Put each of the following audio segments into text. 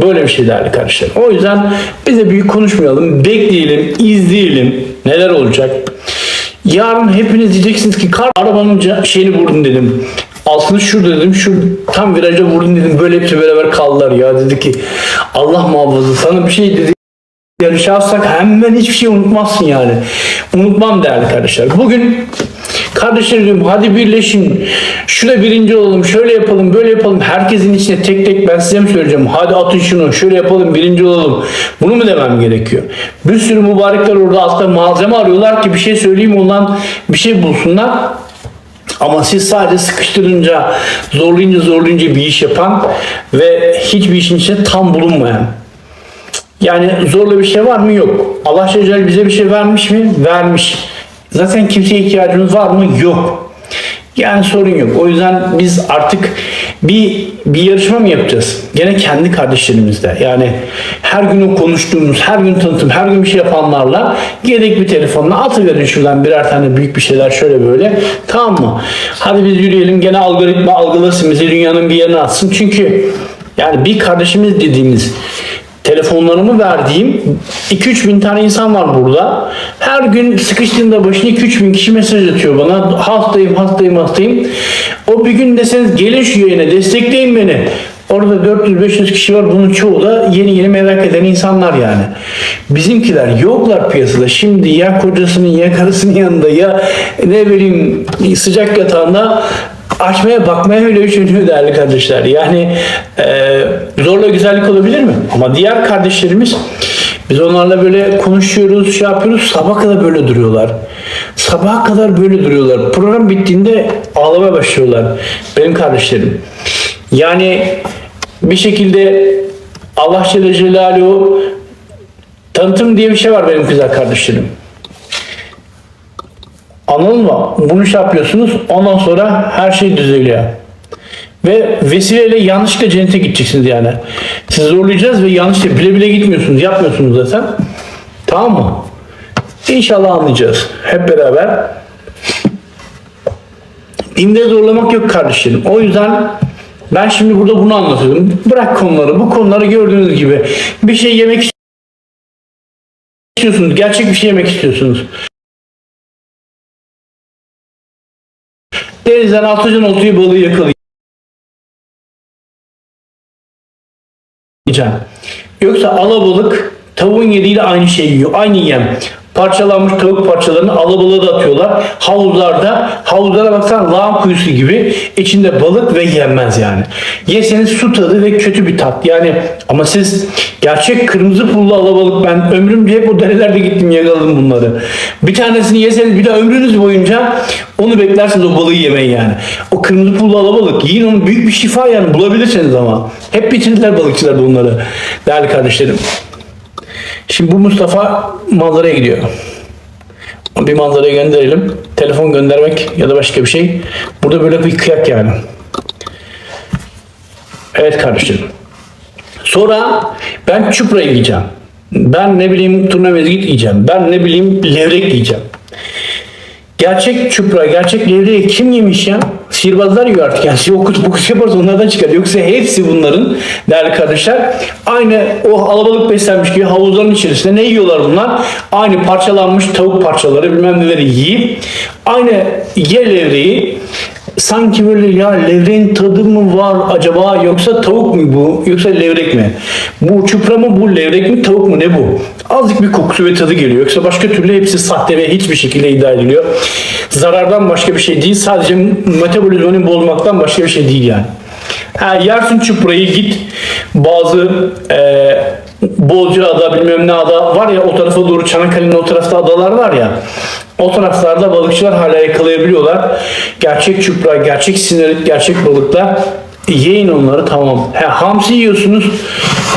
Böyle bir şey değerli kardeşlerim. O yüzden bize büyük konuşmayalım, bekleyelim, izleyelim neler olacak. Yarın hepiniz diyeceksiniz ki kar arabanın şeyini vurdun dedim. Altını şurada dedim, şu tam viraja vurdun dedim. Böyle hepsi beraber kaldılar ya. Dedi ki Allah muhafaza sana bir şey dedi. Yarışa alsak hemen hiçbir şey unutmazsın yani. Unutmam değerli kardeşler. Bugün kardeşlerim hadi birleşin. Şurada birinci olalım. Şöyle yapalım böyle yapalım. Herkesin içine tek tek ben size mi söyleyeceğim? Hadi atın şunu. Şöyle yapalım birinci olalım. Bunu mu demem gerekiyor? Bir sürü mübarekler orada altta malzeme arıyorlar ki bir şey söyleyeyim ondan bir şey bulsunlar. Ama siz sadece sıkıştırınca, zorlayınca zorlayınca bir iş yapan ve hiçbir işin içinde tam bulunmayan. Yani zorla bir şey var mı? Yok. Allah Celle bize bir şey vermiş mi? Vermiş. Zaten kimseye ihtiyacımız var mı? Yok. Yani sorun yok. O yüzden biz artık bir bir yarışma mı yapacağız? Gene kendi kardeşlerimizle. Yani her gün o konuştuğumuz, her gün tanıtım, her gün bir şey yapanlarla gerek bir telefonla atıverin şuradan birer tane büyük bir şeyler şöyle böyle. Tamam mı? Hadi biz yürüyelim. Gene algoritma algılasın bizi dünyanın bir yerine atsın. Çünkü yani bir kardeşimiz dediğimiz telefonlarımı verdiğim 2-3 bin tane insan var burada. Her gün sıkıştığında başına 2-3 bin kişi mesaj atıyor bana. Hastayım, hastayım, hastayım. O bir gün deseniz gelin şu yayına destekleyin beni. Orada 400-500 kişi var. Bunun çoğu da yeni yeni merak eden insanlar yani. Bizimkiler yoklar piyasada. Şimdi ya kocasının ya karısının yanında ya ne bileyim sıcak yatağında açmaya bakmaya öyle üşeniyor değerli kardeşler. Yani e, zorla güzellik olabilir mi? Ama diğer kardeşlerimiz biz onlarla böyle konuşuyoruz, şey yapıyoruz. Sabah kadar böyle duruyorlar. Sabaha kadar böyle duruyorlar. Program bittiğinde ağlamaya başlıyorlar. Benim kardeşlerim. Yani bir şekilde Allah Celle Celaluhu tanıtım diye bir şey var benim güzel kardeşlerim. Anladın mı? Bunu şey yapıyorsunuz. Ondan sonra her şey düzeliyor. Ve vesileyle yanlışlıkla cennete gideceksiniz yani. Sizi zorlayacağız ve yanlışlıkla bile bile gitmiyorsunuz. Yapmıyorsunuz zaten. Tamam mı? İnşallah anlayacağız. Hep beraber. Dinde zorlamak yok kardeşlerim. O yüzden ben şimdi burada bunu anlatıyorum. Bırak konuları. Bu konuları gördüğünüz gibi. Bir şey yemek istiyorsunuz. Gerçek bir şey yemek istiyorsunuz. Denizden altıcan oltuyu balığı yakalayacağım. Yoksa alabalık tavuğun yediğiyle aynı şeyi yiyor. Aynı yem. Parçalanmış tavuk parçalarını alabalığa da atıyorlar. Havuzlarda, havuzlara baksan lağım kuyusu gibi içinde balık ve yenmez yani. Yeseniz su tadı ve kötü bir tat. Yani ama siz gerçek kırmızı pullu alabalık ben ömrümce hep o derelerde gittim yakaladım bunları. Bir tanesini yeseniz bir de ömrünüz boyunca onu beklersiniz o balığı yemeyi yani. O kırmızı pullu alabalık yiyin onu büyük bir şifa yani bulabilirsiniz ama. Hep bitirdiler balıkçılar bunları. Değerli kardeşlerim. Şimdi bu Mustafa manzaraya gidiyor. Bir manzaraya gönderelim. Telefon göndermek ya da başka bir şey. Burada böyle bir kıyak yani. Evet kardeşlerim. Sonra ben çupra yiyeceğim. Ben ne bileyim turna mezgit yiyeceğim. Ben ne bileyim levrek yiyeceğim. Gerçek çupra, gerçek levreği kim yemiş ya? Sihirbazlar yiyor artık yani. Okut bukut yaparsa onlardan çıkar. Yoksa hepsi bunların değerli kardeşler aynı o alabalık beslenmiş gibi havuzların içerisinde ne yiyorlar bunlar? Aynı parçalanmış tavuk parçaları bilmem neleri yiyip aynı ye levreği sanki böyle ya levreğin tadı mı var acaba yoksa tavuk mu bu yoksa levrek mi? Bu çupra mı bu levrek mi tavuk mu ne bu? Azıcık bir kokusu ve tadı geliyor. Yoksa başka türlü hepsi sahte ve hiçbir şekilde iddia ediliyor. Zarardan başka bir şey değil. Sadece metabolizmanın bozmaktan başka bir şey değil yani. Ha, yersin çuprayı git bazı e, Bolca ada bilmem ne ada var ya o tarafa doğru Çanakkale'nin o tarafta adalar var ya o taraflarda balıkçılar hala yakalayabiliyorlar. Gerçek çupra, gerçek sinarit, gerçek balıklar yiyin onları tamam. He, hamsi yiyorsunuz.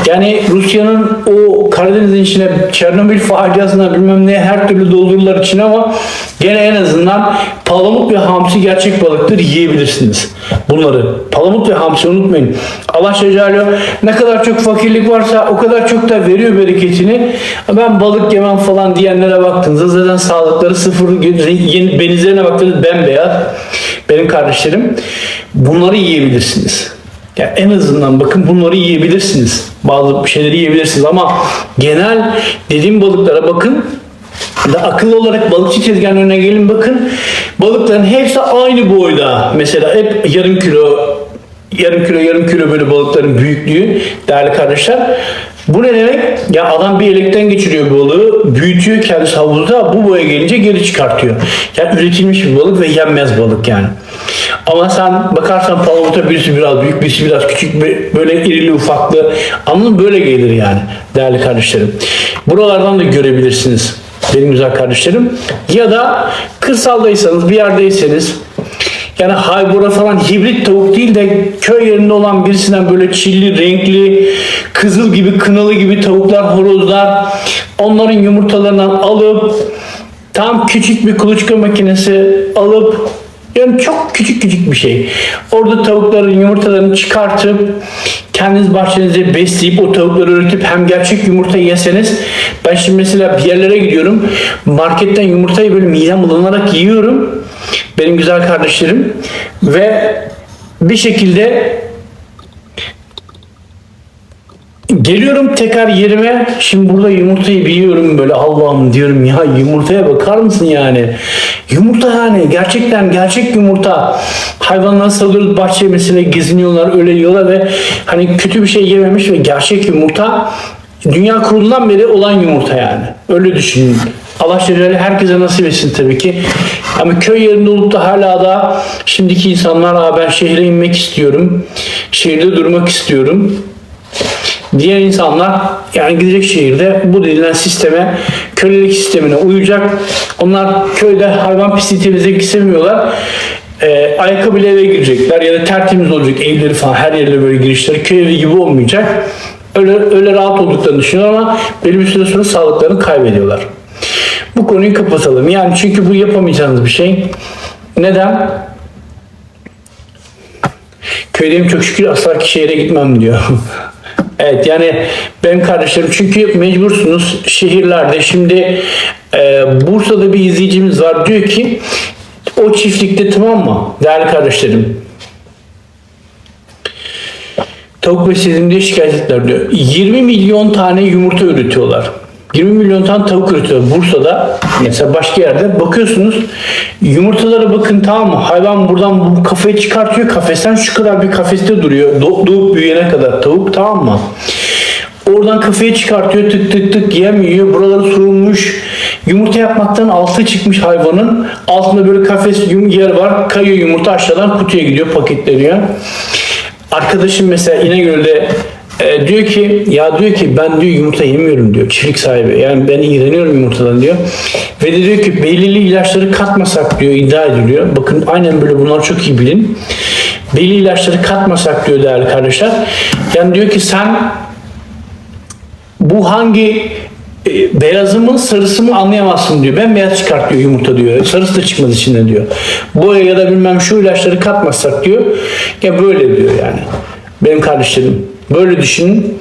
Yani Rusya'nın o Karadeniz'in içine Çernobil faciasına bilmem ne her türlü doldururlar içine ama gene en azından palamut ve hamsi gerçek balıktır yiyebilirsiniz. Bunları. Palamut ve hamsi unutmayın. Allah Celle ne kadar çok fakirlik varsa o kadar çok da veriyor bereketini. Ben balık yemem falan diyenlere baktığınızda zaten sağlıkları sıfır. Benizlerine baktığınızda bembeyaz. Benim kardeşlerim. Bunları yiyebilirsiniz. Ya en azından bakın bunları yiyebilirsiniz. Bazı şeyleri yiyebilirsiniz ama genel dediğim balıklara bakın da akıllı olarak balıkçı tezgahının önüne gelin bakın. Balıkların hepsi aynı boyda. Mesela hep yarım kilo, yarım kilo, yarım kilo böyle balıkların büyüklüğü değerli kardeşler. Bu ne demek? Ya adam bir elekten geçiriyor balığı, büyütüyor kendisi havuzda, bu boya gelince geri çıkartıyor. Yani üretilmiş bir balık ve yenmez balık yani. Ama sen bakarsan palamuta birisi biraz büyük, birisi biraz küçük, böyle irili ufaklı. Anladın? Böyle gelir yani değerli kardeşlerim. Buralardan da görebilirsiniz benim güzel kardeşlerim. Ya da kırsaldaysanız, bir yerdeyseniz yani haybora falan hibrit tavuk değil de köy yerinde olan birisinden böyle çilli, renkli, kızıl gibi, kınalı gibi tavuklar, horozlar onların yumurtalarından alıp tam küçük bir kuluçka makinesi alıp yani çok küçük küçük bir şey. Orada tavukların yumurtalarını çıkartıp kendiniz bahçenize besleyip o tavukları üretip hem gerçek yumurta yeseniz ben şimdi mesela bir yerlere gidiyorum marketten yumurtayı böyle midem bulanarak yiyorum benim güzel kardeşlerim ve bir şekilde Geliyorum tekrar yerime. Şimdi burada yumurtayı biliyorum böyle Allah'ım diyorum ya yumurtaya bakar mısın yani? Yumurta yani gerçekten gerçek yumurta. Hayvanları salıyoruz bahçe geziniyorlar öyle yiyorlar ve hani kötü bir şey yememiş ve gerçek yumurta dünya kurulundan beri olan yumurta yani. Öyle düşünün. Allah Celle herkese nasip etsin tabii ki. Ama köy yerinde olup da hala da şimdiki insanlar Aa, ben şehre inmek istiyorum. Şehirde durmak istiyorum diğer insanlar yani gidecek şehirde bu denilen sisteme, kölelik sistemine uyacak. Onlar köyde hayvan pisliği temizlemek istemiyorlar. Ee, ayakkabıyla eve girecekler ya da tertemiz olacak evleri falan her yerle böyle girişleri köy evi gibi olmayacak. Öyle, öyle rahat olduklarını düşünüyorlar ama belli bir süre sonra sağlıklarını kaybediyorlar. Bu konuyu kapatalım. Yani çünkü bu yapamayacağınız bir şey. Neden? Köydeyim çok şükür asla ki şehre gitmem diyor. evet yani benim kardeşlerim çünkü mecbursunuz şehirlerde şimdi e, Bursa'da bir izleyicimiz var diyor ki o çiftlikte tamam mı değerli kardeşlerim tavuk besledim diye şikayet ettiler diyor. 20 milyon tane yumurta üretiyorlar. 20 milyon tane tavuk üretiyor Bursa'da. Mesela başka yerde. Bakıyorsunuz yumurtalara bakın tamam mı? Hayvan buradan bu kafayı çıkartıyor. Kafesten şu kadar bir kafeste duruyor. Do- doğup büyüyene kadar tavuk tamam mı? Oradan kafayı çıkartıyor tık tık tık yem yiyor buraları sorulmuş yumurta yapmaktan altı çıkmış hayvanın altında böyle kafes yer var. Kayıyor yumurta aşağıdan kutuya gidiyor paketleniyor. Arkadaşım mesela İnegöl'de e, diyor ki ya diyor ki ben diyor yumurta yemiyorum diyor çiftlik sahibi. Yani ben iğreniyorum yumurtadan diyor. Ve de diyor ki belirli ilaçları katmasak diyor iddia ediliyor. Bakın aynen böyle bunları çok iyi bilin. Belli ilaçları katmasak diyor değerli kardeşler. Yani diyor ki sen bu hangi e, beyazı anlayamazsın diyor. Ben beyaz çıkartıyor yumurta diyor. Sarısı da çıkmaz içinden diyor. Boya ya da bilmem şu ilaçları katmazsak diyor. Ya böyle diyor yani. Benim kardeşlerim böyle düşünün.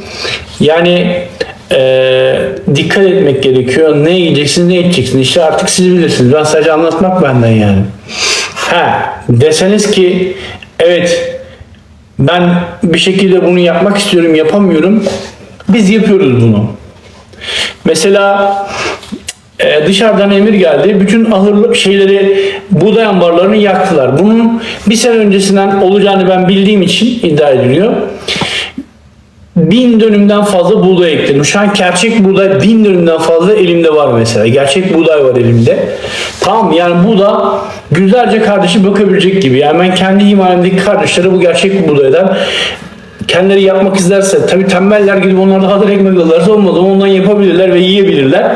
Yani e, dikkat etmek gerekiyor. Ne yiyeceksiniz ne içeceksiniz. İşte artık siz bilirsiniz. Ben sadece anlatmak benden yani. Ha deseniz ki evet ben bir şekilde bunu yapmak istiyorum yapamıyorum. Biz yapıyoruz bunu. Mesela e, dışarıdan emir geldi. Bütün ahır şeyleri, buğday ambarlarını yaktılar. Bunun bir sene öncesinden olacağını ben bildiğim için iddia ediliyor. Bin dönümden fazla buğday ekledim. Şu an gerçek buğday bin dönümden fazla elimde var mesela. Gerçek buğday var elimde. Tamam yani bu da güzelce kardeşi bakabilecek gibi. Yani ben kendi imanımdaki kardeşlere bu gerçek buğdaydan kendileri yapmak isterse tabi tembeller gidip onlarda hazır ekmek alırlarsa olmaz ama ondan yapabilirler ve yiyebilirler.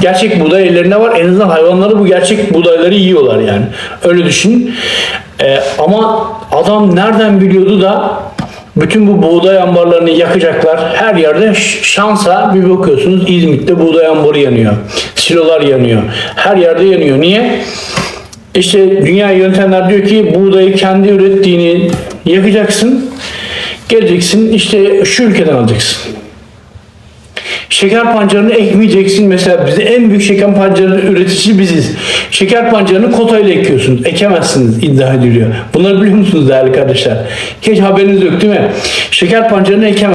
Gerçek buğday ellerinde var. En azından hayvanları bu gerçek buğdayları yiyorlar yani. Öyle düşün. Ee, ama adam nereden biliyordu da bütün bu buğday ambarlarını yakacaklar. Her yerde şansa bir bakıyorsunuz İzmit'te buğday ambarı yanıyor. Silolar yanıyor. Her yerde yanıyor. Niye? İşte dünya yöntemler diyor ki buğdayı kendi ürettiğini yakacaksın. Geleceksin işte şu ülkeden alacaksın. Şeker pancarını ekmeyeceksin. Mesela bize en büyük şeker pancarı üreticisi biziz. Şeker pancarını kotayla ekiyorsunuz. Ekemezsiniz iddia ediliyor. Bunları biliyor musunuz değerli kardeşler? Hiç haberiniz yok değil mi? Şeker pancarını ekemezsiniz.